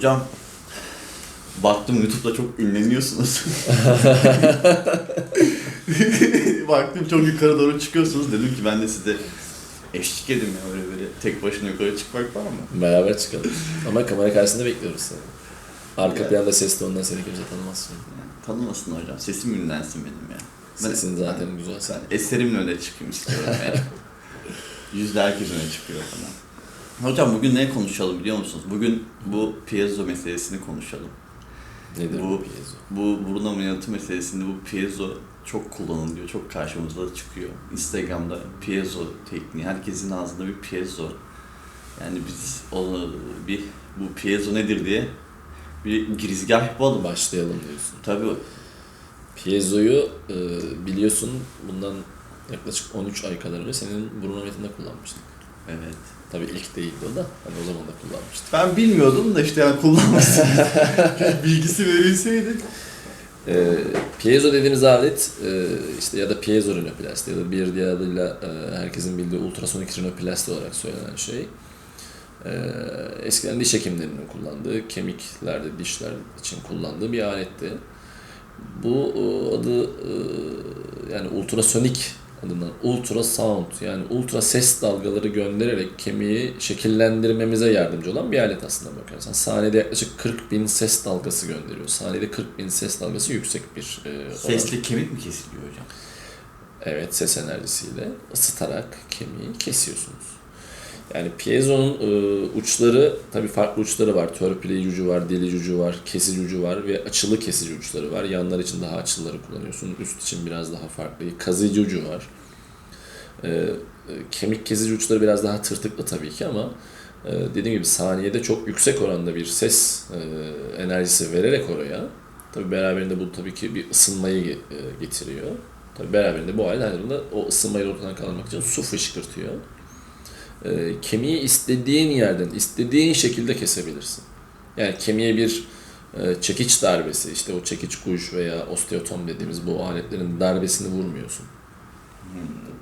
Hocam baktım YouTube'da çok ünleniyorsunuz. baktım çok yukarı doğru çıkıyorsunuz. Dedim ki ben de size eşlik edeyim ya öyle böyle tek başına yukarı çıkmak var mı? Beraber çıkalım. Ama kamera karşısında bekliyoruz seni. Arka Ya. planda ses tonundan seni kimse tanımaz şimdi. Yani tanımasın hocam. Sesim ünlensin benim ya. Ben- Sesin zaten güzel. Sen. Eserimle öne çıkayım istiyorum yani. Yüzde herkes öne çıkıyor falan. Hocam bugün ne konuşalım biliyor musunuz? Bugün bu piezo meselesini konuşalım. Nedir Bu- bu piezo? Bu burun ameliyatı meselesinde bu piezo çok kullanılıyor, çok karşımıza çıkıyor. Instagram'da piezo tekniği, herkesin ağzında bir piezo. Yani biz onu bir bu piezo nedir diye bir girizgah yapalım. Başlayalım diyorsun. Tabii Piezo'yu e, biliyorsun bundan yaklaşık 13 ay kadar önce senin burun ameliyatında kullanmıştık. Evet. Tabii ilk değildi o da. Hani o zaman da kullanmıştık. Ben bilmiyordum da işte yani kullanmasın. Bilgisi verilseydi. E, piezo dediğimiz alet e, işte ya da piezo rinoplasti ya da bir diğer adıyla e, herkesin bildiği ultrasonik rinoplasti olarak söylenen şey. E, eskiden diş hekimlerinin kullandığı, kemiklerde, dişler için kullandığı bir aletti. Bu e, adı e, yani ultrasonik adından ultrasound yani ultra ses dalgaları göndererek kemiği şekillendirmemize yardımcı olan bir alet aslında bakarsan. Saniyede yaklaşık 40 bin ses dalgası gönderiyor. Saniyede 40 bin ses dalgası yüksek bir e, oran. Sesli kemik mi kesiliyor hocam? Evet ses enerjisiyle ısıtarak kemiği kesiyorsunuz. Yani piezo'nun e, uçları tabii farklı uçları var. Törpüleyici ucu var, delici ucu var, kesici ucu var ve açılı kesici uçları var. Yanlar için daha açıları kullanıyorsun. Üst için biraz daha farklı. Kazıcı ucu var. E, e, kemik kesici uçları biraz daha tırtıklı tabii ki ama e, dediğim gibi saniyede çok yüksek oranda bir ses e, enerjisi vererek oraya tabii beraberinde bu tabii ki bir ısınmayı e, getiriyor. Tabii beraberinde bu zamanda o ısınmayı ortadan kaldırmak için su fışkırtıyor. E, kemiği istediğin yerden, istediğin şekilde kesebilirsin. Yani kemiğe bir e, çekiç darbesi, işte o çekiç kuş veya osteotom dediğimiz bu aletlerin darbesini vurmuyorsun.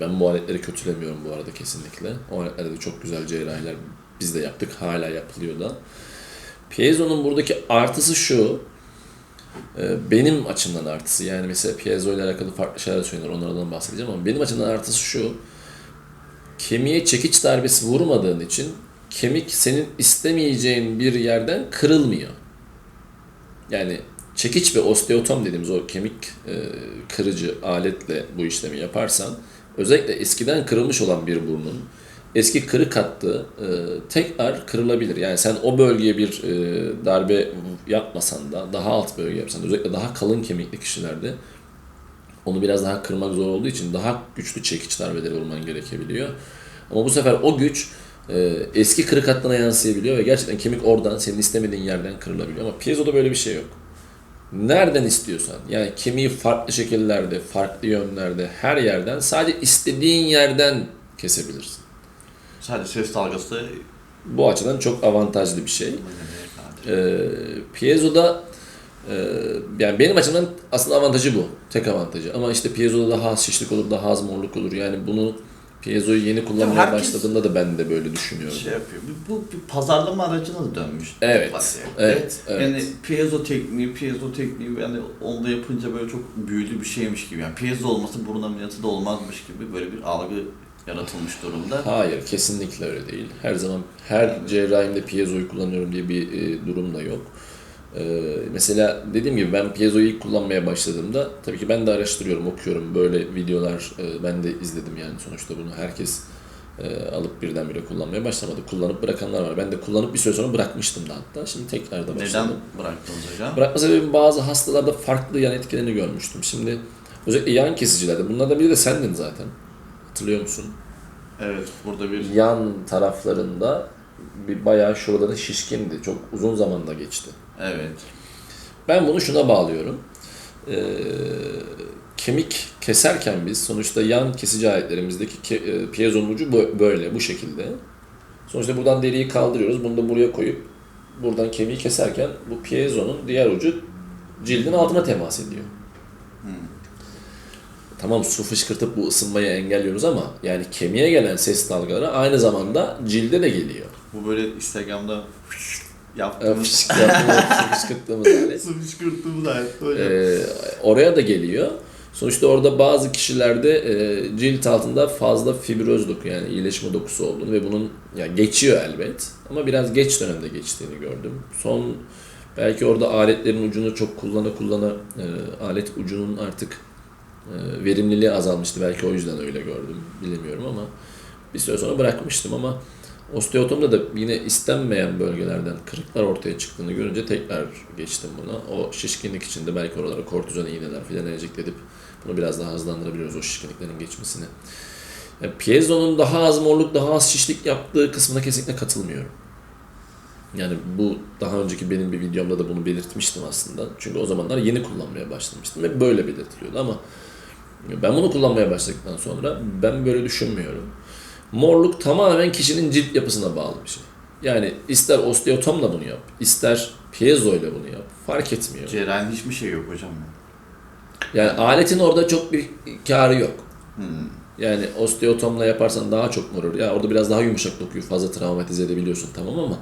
Ben bu aletleri kötülemiyorum bu arada kesinlikle. O aletlerde de çok güzel cerrahiler biz de yaptık, hala yapılıyor da. Piezo'nun buradaki artısı şu, e, benim açımdan artısı yani mesela piezo ile alakalı farklı şeyler söylenir onlardan bahsedeceğim ama benim açımdan artısı şu, kemiğe çekiç darbesi vurmadığın için kemik senin istemeyeceğin bir yerden kırılmıyor. Yani çekiç ve osteotom dediğimiz o kemik e, kırıcı aletle bu işlemi yaparsan özellikle eskiden kırılmış olan bir burnun eski kırık hattı e, tekrar kırılabilir. Yani sen o bölgeye bir e, darbe yapmasan da daha alt bölge yapsan özellikle daha kalın kemikli kişilerde onu biraz daha kırmak zor olduğu için daha güçlü çekiç darbeleri vurman gerekebiliyor. Ama bu sefer o güç e, eski kırık hattına yansıyabiliyor ve gerçekten kemik oradan senin istemediğin yerden kırılabiliyor. Ama piezo'da böyle bir şey yok. Nereden istiyorsan yani kemiği farklı şekillerde, farklı yönlerde, her yerden sadece istediğin yerden kesebilirsin. Sadece ses dalgası Bu açıdan çok avantajlı bir şey. Ee, piezo'da e, yani benim açımdan aslında avantajı bu. Tek avantajı. Ama işte piezo'da daha az şişlik olur, daha az morluk olur. Yani bunu piezo'yu yeni kullanmaya herkes- başladığında da ben de böyle düşünüyorum. şey yapıyor. Bu, bu bir pazarlama aracına da dönmüş. Evet, vaziyette. evet, evet. Yani piezo tekniği, piezo tekniği yani onda yapınca böyle çok büyülü bir şeymiş gibi. Yani piezo olması burun ameliyatı da olmazmış gibi böyle bir algı yaratılmış durumda. Hayır, kesinlikle öyle değil. Her zaman her cerrahimde piezoyu kullanıyorum diye bir e, durum da yok. E, mesela dediğim gibi ben piezoyu ilk kullanmaya başladığımda tabii ki ben de araştırıyorum, okuyorum. Böyle videolar e, ben de izledim yani sonuçta bunu herkes e, alıp birdenbire kullanmaya başlamadı. Kullanıp bırakanlar var. Ben de kullanıp bir süre sonra bırakmıştım da hatta. Şimdi tekrar da başladım. Neden bıraktınız hocam? Bırakma sebebim bazı hastalarda farklı yan etkilerini görmüştüm. Şimdi özellikle yan kesicilerde, bunlardan biri de sendin zaten. Hatırlıyor musun? Evet, burada bir yan taraflarında bir bayağı şuraları şişkindi. Çok uzun zamanda geçti. Evet. Ben bunu şuna bağlıyorum. Ee, kemik keserken biz sonuçta yan kesici aletlerimizdeki ke- e, piezonun ucu bö- böyle bu şekilde. Sonuçta buradan deriyi kaldırıyoruz. Bunu da buraya koyup buradan kemiği keserken bu piezonun diğer ucu cildin altına temas ediyor. Tamam su fışkırtıp bu ısınmayı engelliyoruz ama yani kemiğe gelen ses dalgaları aynı zamanda cilde de geliyor. Bu böyle Instagram'da yaptığımız, Fışkırttığımız, alet. fışkırttığımız alet. Ee, oraya da geliyor. Sonuçta orada bazı kişilerde e, cilt altında fazla fibroz doku yani iyileşme dokusu olduğunu ve bunun ya geçiyor elbet ama biraz geç dönemde geçtiğini gördüm. Son belki orada aletlerin ucunu çok kullana kullana e, alet ucunun artık e, verimliliği azalmıştı. Belki o yüzden öyle gördüm. Bilemiyorum ama bir süre sonra bırakmıştım ama osteotomda da yine istenmeyen bölgelerden kırıklar ortaya çıktığını görünce tekrar geçtim buna. O şişkinlik içinde belki oralara kortizon iğneler filan enjekte edip bunu biraz daha hızlandırabiliyoruz o şişkinliklerin geçmesini. Yani piezo'nun daha az morluk, daha az şişlik yaptığı kısmına kesinlikle katılmıyorum. Yani bu daha önceki benim bir videomda da bunu belirtmiştim aslında. Çünkü o zamanlar yeni kullanmaya başlamıştım ve böyle belirtiliyordu ama ben bunu kullanmaya başladıktan sonra ben böyle düşünmüyorum. Morluk tamamen kişinin cilt yapısına bağlı bir şey. Yani ister osteotomla bunu yap, ister piezo ile bunu yap. Fark etmiyor. Cerrahin hiçbir şey yok hocam. Yani aletin orada çok bir karı yok. Hmm. Yani osteotomla yaparsan daha çok morur. Ya orada biraz daha yumuşak dokuyu fazla travmatize edebiliyorsun tamam ama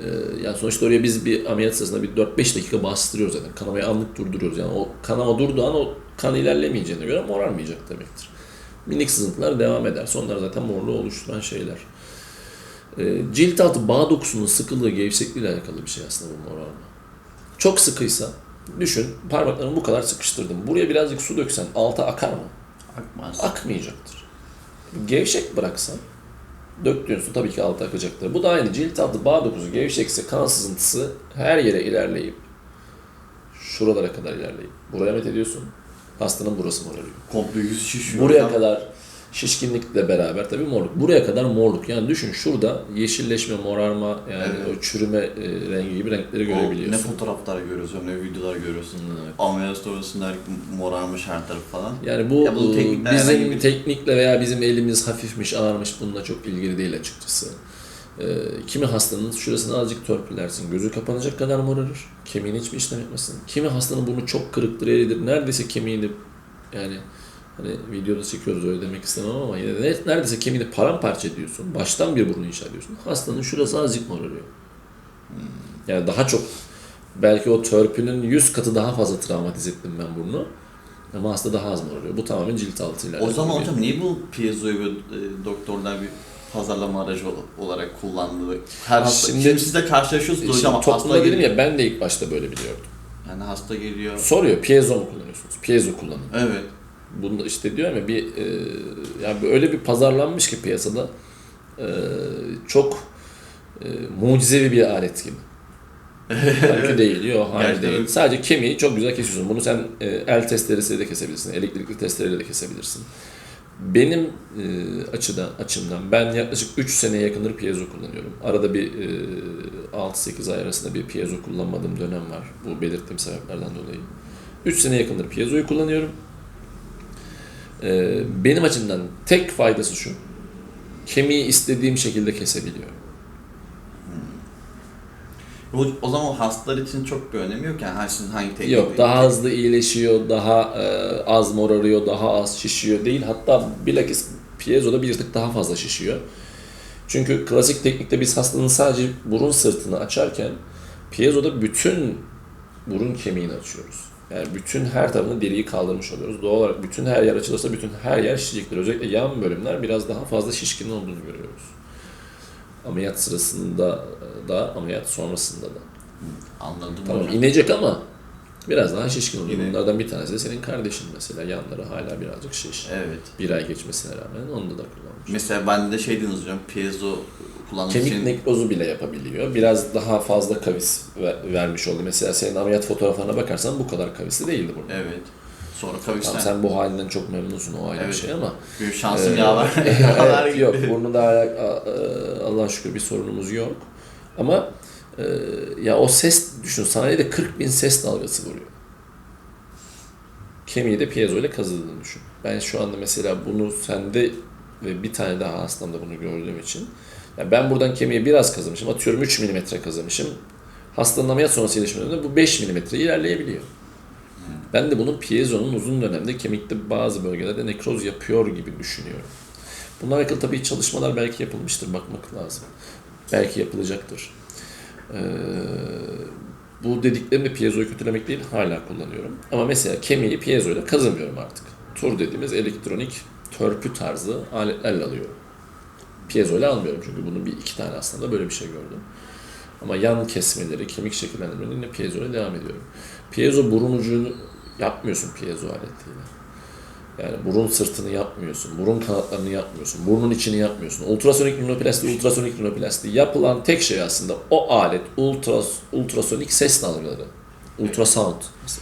e, yani sonuçta oraya biz bir ameliyat sırasında bir 4-5 dakika bastırıyoruz zaten. Kanamayı anlık durduruyoruz. Yani o kanama durduğu an o kan ilerlemeyeceğine göre morarmayacak demektir. Minik sızıntılar devam eder. Onlar zaten morluğu oluşturan şeyler. E, cilt altı bağ dokusunun sıkılığı, gevşekliği ile alakalı bir şey aslında bu morarma. Çok sıkıysa düşün parmaklarını bu kadar sıkıştırdım. Buraya birazcık su döksen alta akar mı? Akmaz. akmayacaktır. Gevşek bıraksan döktüğün su tabii ki alta akacaktır. Bu da aynı cilt altı bağ dokusu gevşekse kan sızıntısı her yere ilerleyip şuralara kadar ilerleyip buraya met ediyorsun. Hastanın burası morarıyor. Komple yüz şişiyor. Buraya kadar şişkinlikle beraber tabii morluk. Buraya kadar morluk. Yani düşün şurada yeşilleşme, morarma yani Evet. o çürüme e, rengi gibi renkleri O Ne görebiliyorsun. fotoğraflar görüyorsun, ne videolar görüyorsun. Evet. Ameliyat sonrasında morarma şartları falan. Yani bu Ya bu teknikle bizim bir- teknikle veya bizim elimiz hafifmiş, ağırmış bununla çok ilgili değil açıkçası. Ee, kimi hastanın şurasını azıcık törpülersin, gözü kapanacak kadar morarır, kemiğini hiçbir işlem etmesin. Kimi hastanın burnu çok kırıktır, eğridir, neredeyse kemiğini yani hani videoda çekiyoruz öyle demek istemem ama yine de neredeyse kemiğini paramparça ediyorsun, baştan bir burnu inşa ediyorsun. Hastanın şurası azıcık morarıyor. Yani daha çok belki o törpünün 100 katı daha fazla travmatize ettim ben burnu. Ama hasta daha az morarıyor. Bu tamamen cilt altıyla O zaman hocam niye bu piezoyu e, doktorlar bir pazarlama aracı ol- olarak kullandı? Her hasta, Şimdi- şimdi, siz de karşılaşıyorsunuz Şimdi hocam. Hasta toplumda dedim ya ben de ilk başta böyle biliyordum. Yani hasta geliyor. Soruyor piezo mu kullanıyorsunuz? Piezo kullanın. Evet. Bunda işte diyorum ya bir e, yani öyle bir pazarlanmış ki piyasada e, çok e, mucizevi bir alet gibi. Halbuki değil, yok hayır değil. Sadece kemiği çok güzel kesiyorsun. Bunu sen e, el testeresiyle de kesebilirsin, elektrikli testereyle de kesebilirsin. Benim e, açıdan açımdan ben yaklaşık 3 seneye yakındır piezo kullanıyorum. Arada bir e, 6-8 ay arasında bir piezo kullanmadığım dönem var. Bu belirttiğim sebeplerden dolayı. 3 sene yakındır piezoyu kullanıyorum. E, benim açımdan tek faydası şu. Kemiği istediğim şekilde kesebiliyorum. O, zaman hastalar için çok bir önemi yok yani. Ha, sizin hangi teknik? Yok daha hızlı iyileşiyor, daha e, az morarıyor, daha az şişiyor değil. Hatta bilakis piezoda bir tık daha fazla şişiyor. Çünkü klasik teknikte biz hastanın sadece burun sırtını açarken piezoda bütün burun kemiğini açıyoruz. Yani bütün her tarafını deriyi kaldırmış oluyoruz. Doğal olarak bütün her yer açılırsa bütün her yer şişecektir. Özellikle yan bölümler biraz daha fazla şişkin olduğunu görüyoruz. Ameliyat sırasında da, ameliyat sonrasında da. Anladım Tamam hocam. inecek ama biraz daha şişkin oluyor. Yine- Bunlardan bir tanesi de senin kardeşin mesela. Yanları hala birazcık şiş. Evet. Bir ay geçmesine rağmen onda da kullanmış. Mesela bende de şey dediniz hocam. Piezo kullanmak Kemik için nekrozu bile yapabiliyor. Biraz daha fazla kavis ver- vermiş oldu. Mesela senin ameliyat fotoğraflarına bakarsan bu kadar kavisli değildi burada. Evet. Sonra kavişten. Tamam, sen bu halinden çok memnunsun o ayrı bir Evet. şey ama Benim şansım Ee, yaver. evet, yok burnunda hala a- a- Allah'a şükür bir sorunumuz yok. Ama e, ya o ses düşün sanayide 40 bin ses dalgası vuruyor. Kemiği de piezo ile kazıdığını düşün. Ben şu anda mesela bunu sende ve bir tane daha hastamda bunu gördüğüm için ya ben buradan kemiği biraz kazımışım. Atıyorum 3 milimetre kazımışım. Hastanın ameliyat sonrası iyileşme döneminde bu 5 milimetre ilerleyebiliyor. Ben de bunun piezonun uzun dönemde kemikte bazı bölgelerde nekroz yapıyor gibi düşünüyorum. Bununla alakalı tabii çalışmalar belki yapılmıştır, bakmak lazım. Belki yapılacaktır. Ee, bu dediklerimde piezoyu kötülemek değil, hala kullanıyorum. Ama mesela kemiği piezoyla kazımıyorum artık. Tur dediğimiz elektronik törpü tarzı aletlerle alıyorum. Piezoyla almıyorum çünkü bunun bir iki tane aslında böyle bir şey gördüm. Ama yan kesmeleri, kemik şekillendirmeleri yine piezoyla devam ediyorum. Piezo burun ucunu yapmıyorsun piezo aletiyle. Yani burun sırtını yapmıyorsun, burun kanatlarını yapmıyorsun, burnun içini yapmıyorsun. Ultrasonik rinoplasti, ultrasonik rinoplasti yapılan tek şey aslında o alet ultras, ultrasonik ses dalgaları. Ultrasound,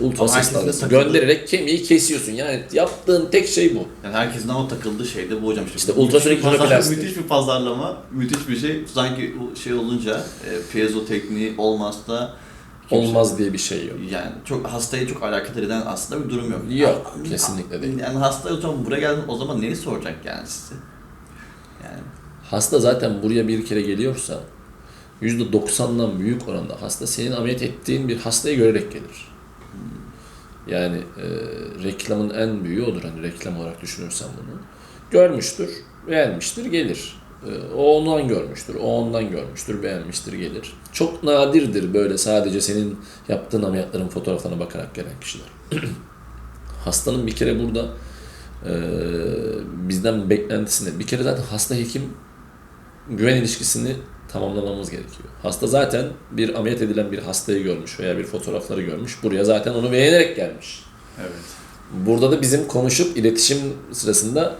ultra ses dalgası göndererek kemiği kesiyorsun. Yani yaptığın tek şey bu. Yani herkesin ama takıldığı şey de bu hocam. İşte Bu ultrasonik rinoplasti. Müthiş bir pazarlama, müthiş bir şey. Sanki şey olunca, e, piezo tekniği olmazsa kimse- Olmaz diye bir şey yok. Yani çok hastayı çok alakadar eden aslında bir durum yok. Yok, Ha- kesinlikle değil. Yani hasta o zaman buraya geldin o zaman neyi soracak yani size? Yani Hasta zaten buraya bir kere geliyorsa %90'dan büyük oranda hasta senin ameliyat ettiğin bir hastayı görerek gelir. Yani e, reklamın en büyüğü odur hani reklam olarak düşünürsen bunu. Görmüştür, beğenmiştir, gelir. E, o ondan görmüştür, o ondan görmüştür, beğenmiştir, gelir. Çok nadirdir böyle sadece senin yaptığın ameliyatların fotoğraflarına bakarak gelen kişiler. Hastanın bir kere burada e, bizden beklentisinde bir kere zaten hasta hekim güven ilişkisini tamamlamamız gerekiyor. Hasta zaten bir ameliyat edilen bir hastayı görmüş veya bir fotoğrafları görmüş. Buraya zaten onu beğenerek gelmiş. evet. Burada da bizim konuşup iletişim sırasında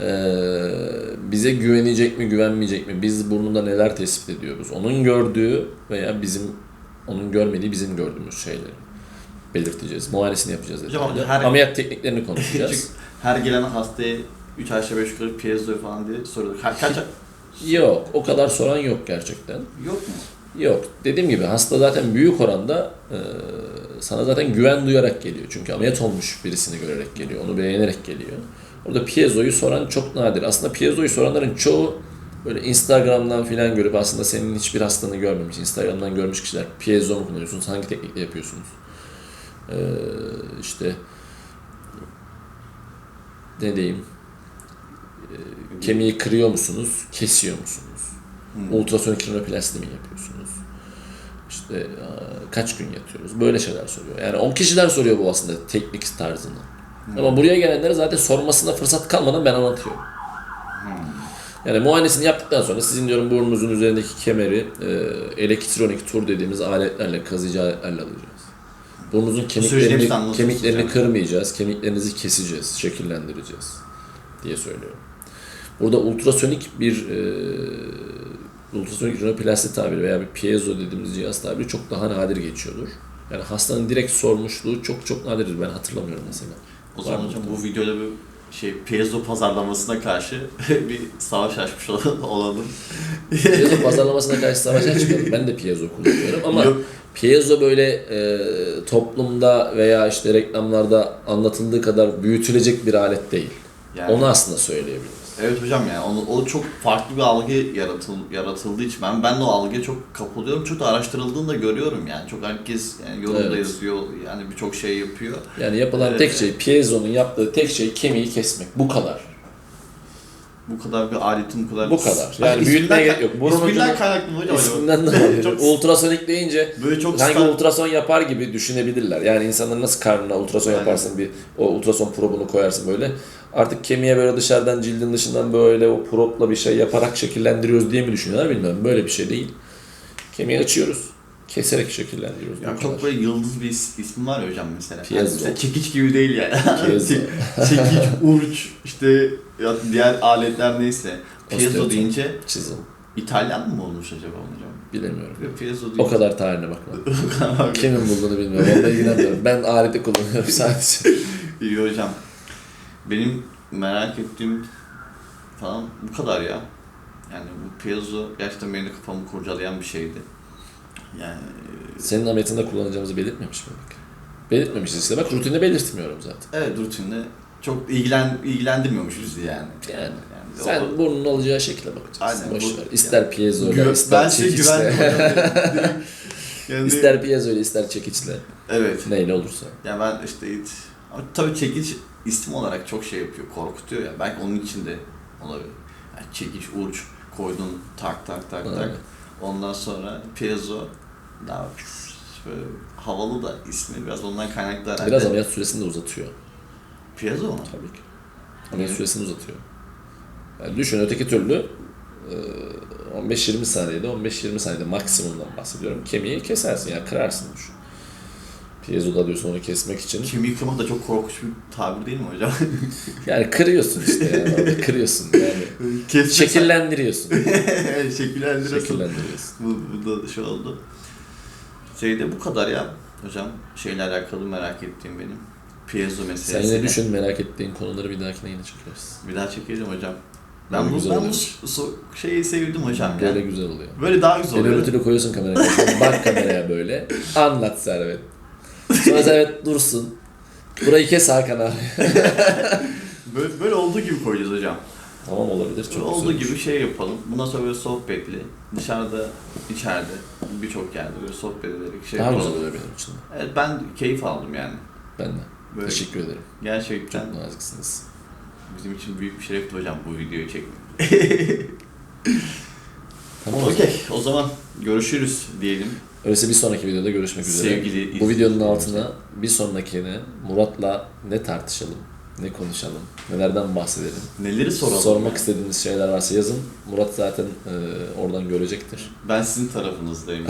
eee, bize güvenecek mi güvenmeyecek mi? Biz burnunda neler tespit ediyoruz? Onun gördüğü veya bizim onun görmediği bizim gördüğümüz şeyleri belirteceğiz. Muayenesini yapacağız. Hocam detaylı. her- Ameliyat tekniklerini konuşacağız. Her gelen hastaya 3 aşağı 5 yukarı piezo falan diye soruyorlar. Ka- kaç yok, o kadar soran yok gerçekten. yok mu? Yok. Dediğim gibi hasta zaten büyük oranda e, sana zaten güven duyarak geliyor. Çünkü ameliyat olmuş birisini görerek geliyor. Onu beğenerek geliyor. Orada piezoyu soran çok nadir. Aslında piezoyu soranların çoğu böyle Instagram'dan filan görüp aslında senin hiçbir hastanı görmemiş. Instagram'dan görmüş kişiler. Piezo mu kullanıyorsunuz? Hangi teknikle yapıyorsunuz? E, işte ne diyeyim? E, kemiği kırıyor musunuz? Kesiyor musunuz? Hmm. Ultrasonik rinoplasti mi yapıyorsunuz? İşte kaç gün yatıyoruz? Böyle şeyler soruyor. Yani 10 kişiler soruyor bu aslında teknik tarzını. Ama buraya gelenlere zaten sormasına fırsat kalmadan ben anlatıyorum. Yani muayenesini yaptıktan sonra sizin diyorum burnunuzun üzerindeki kemeri e, elektronik tur dediğimiz aletlerle, kazıcı aletlerle alacağız. Burnunuzun kemiklerini, kemiklerini yani. kırmayacağız, kemiklerinizi keseceğiz, şekillendireceğiz diye söylüyorum. Burada ultrasonik bir e, ultrasonik rinoplasti tabiri veya bir piezo dediğimiz cihaz tabiri çok daha nadir geçiyordur. Yani hastanın direkt sormuşluğu çok çok nadirdir. Ben hatırlamıyorum mesela. O zaman hocam bu videoda bir şey piezo pazarlamasına karşı bir savaş açmış olalım. Piezo pazarlamasına karşı savaşa çıkıyorum. Ben de piezo kullanıyorum ama Yok. piezo böyle e, toplumda veya işte reklamlarda anlatıldığı kadar büyütülecek bir alet değil. Yani, Onu aslında söyleyebiliriz. Evet hocam yani onu, o çok farklı bir algı yaratıl, yaratıldığı için ben ben de o algıya çok kapılıyorum. Çok da araştırıldığını da görüyorum yani. Çok herkes yani yorumda Evet. yazıyor yani birçok şey yapıyor. Yani yapılan Evet. tek şey, piezonun yaptığı tek şey kemiği kesmek. Bu kadar. Bu kadar bir aletin bu kadar... Bu kadar. Ay, Yani isminden büyütmeye gerek yok. Burun isminden ucunu- kaynaklı mı hocam? İsminden de olabilir. Çok- Ultrasonik deyince Böyle çok sanki stand- ultrason yapar gibi düşünebilirler. Yani insanlar nasıl karnına ultrason Aynen. yaparsın bir o ultrason probunu koyarsın böyle. Artık kemiğe böyle dışarıdan cildin dışından böyle o propla bir şey yaparak şekillendiriyoruz diye mi düşünüyorlar bilmiyorum. Böyle bir şey değil. Kemiği açıyoruz. Keserek şekillendiriyoruz. Yani çok böyle yıldız bir is- ismi var ya hocam mesela. Piezo. Yani çekiç gibi değil yani. Piezo. çekiç, uç, işte ya diğer aletler neyse. Piezo deyince Çizim. İtalyan mı olmuş acaba hocam? Bilemiyorum. Piezo deyince... O kadar tarihine bakma. Kimin bulduğunu bilmiyorum. Onunla ilgilenmiyorum. Ben aleti kullanıyorum sadece. İyi hocam. Benim merak ettiğim falan bu kadar ya. Yani bu piezo gerçekten benim de kafamı kurcalayan bir şeydi. Yani Senin ameliyatında kullanacağımızı belirtmemiş miydik? Belirtmemişiz işte. Bak rutinde belirtmiyorum zaten. evet rutinde çok ilgilen ilgilendirmiyormuş bizi yani. Yani. yani Sen o- burnunun alacağı şekle bakacaksın. Aynen, Boş bu- ver. İster piezo ile, ister çekiçle. yani, ister piezo ile, ister çekiçle. Evet. Neyle olursa. Ya ben işte hiç... Ama tabii çekiç isim olarak çok şey yapıyor, korkutuyor ya. Belki onun için de olabilir. Yani çekiç, uç, koydun tak tak tak tak. Ondan sonra piezo. daha şöyle havalı da ismi biraz ondan kaynaklı herhalde. Biraz ameliyat süresini de uzatıyor. Piezo mu? Tabii ki. Ameliyat Evet. süresini uzatıyor. Yani düşün öteki türlü e, 15-20 saniyede, 15-20 saniyede maksimumdan bahsediyorum. Kemiği kesersin yani kırarsın düşün. Piezo'da alıyorsun onu kesmek için. Kemiği yıkamak da çok korkunç bir tabir değil mi hocam? Yani kırıyorsun işte yani kırıyorsun yani. Kesmek Şekillendiriyorsun. Şekillendiriyorsun. Şekillendiriyorsun. Bu, bu da şey oldu. Şeyde bu kadar ya hocam. Şeyle alakalı merak ettiğim benim. Piezo Sen meselesi. yine düşün merak ettiğin konuları bir dahakine yine çekeriz. Bir daha çekeceğim hocam. Böyle Ben bu, ben bu so- şeyi sevdim hocam Böyle ya. güzel oluyor. Böyle daha güzel El oluyor. örüntülü koyuyorsun kameraya. Bak kameraya böyle. Anlat Servet. Sonra Servet dursun. Burayı kes Hakan abi. Böyle, böyle olduğu gibi koyacağız hocam. Tamam olabilir. Çok olduğu güzel gibi şey yapalım. Bundan sonra böyle sohbetli. Dışarıda, içeride, birçok yerde böyle sohbet ederek şey Daha yapalım. güzel oluyor benim için. Evet ben keyif aldım yani. Ben de. Böyle Teşekkür ederim. gerçekten Çok naziksiniz. bizim için büyük bir şerefti hocam bu videoyu çekmek. Tamam o zaman. Okey o zaman görüşürüz diyelim. Öyleyse bir sonraki videoda görüşmek üzere. Sevgili Bu videonun altına bir sonrakine Murat'la ne tartışalım, ne konuşalım, nelerden bahsedelim. Neleri soralım? Sormak ya? istediğiniz şeyler varsa yazın. Murat zaten e, oradan görecektir. Ben sizin tarafınızdayım.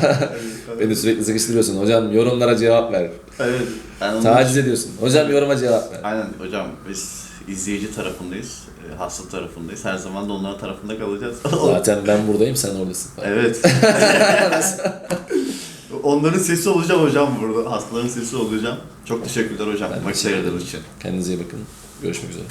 Beni sürekli sıkıştırıyorsun. Hocam yorumlara cevap ver. evet. Ben onu- Taciz ediyorsun. Hocam yoruma cevap ver. Aynen hocam biz izleyici tarafındayız, e, hasta tarafındayız. Her zaman da onların tarafında kalacağız. Zaten ben buradayım sen oradasın. evet. Onların sesi olacağım hocam burada. Hastaların sesi olacağım. Çok teşekkürler hocam. Teşekkür ayırdığınız için. Kendinize iyi bakın. Görüşmek üzere.